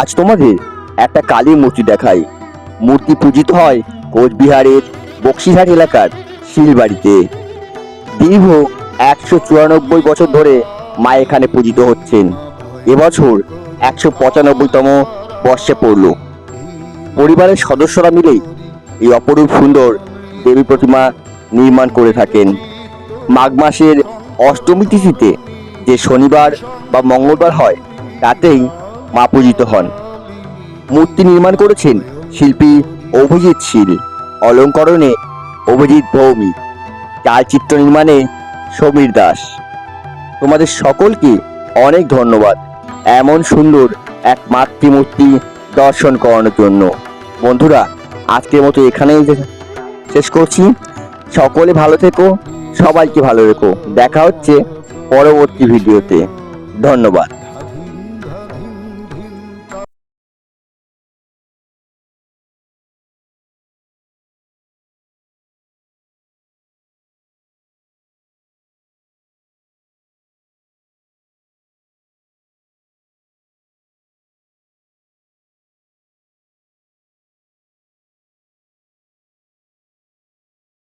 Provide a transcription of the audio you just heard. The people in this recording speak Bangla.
আজ তোমাদের একটা কালী মূর্তি দেখাই। মূর্তি পূজিত হয় কোচবিহারের বক্সিহাট এলাকার শিলবাড়িতে। দীর্ঘ একশো চুরানব্বই বছর ধরে মা এখানে পূজিত হচ্ছেন। এবছর একশো পঁচানব্বইতম বর্ষে পড়ল। পরিবারের সদস্যরা মিলেই এই অপরূপ সুন্দর দেবী প্রতিমা নির্মাণ করে থাকেন। মাঘ মাসের অষ্টমী তিথিতে যে শনিবার বা মঙ্গলবার হয়, তাতেই মা পূজিত হন। মূর্তি নির্মাণ করেছেন শিল্পী অভিজিৎ শীল। অলঙ্করণে অভিজিৎ ভৌমিক। চালচিত্র নির্মাণে সমীর দাস। তোমাদের সকলকে অনেক ধন্যবাদ। এমন সুন্দর এক মাতৃমূর্তি দর্শন করানোর জন্য। বন্ধুরা, আজকের মতো এখানেই শেষ করছি। সকলে ভালো থেকো, সবাইকে ভালো রেখো। দেখা হচ্ছে পরবর্তী ভিডিওতে। ধন্যবাদ।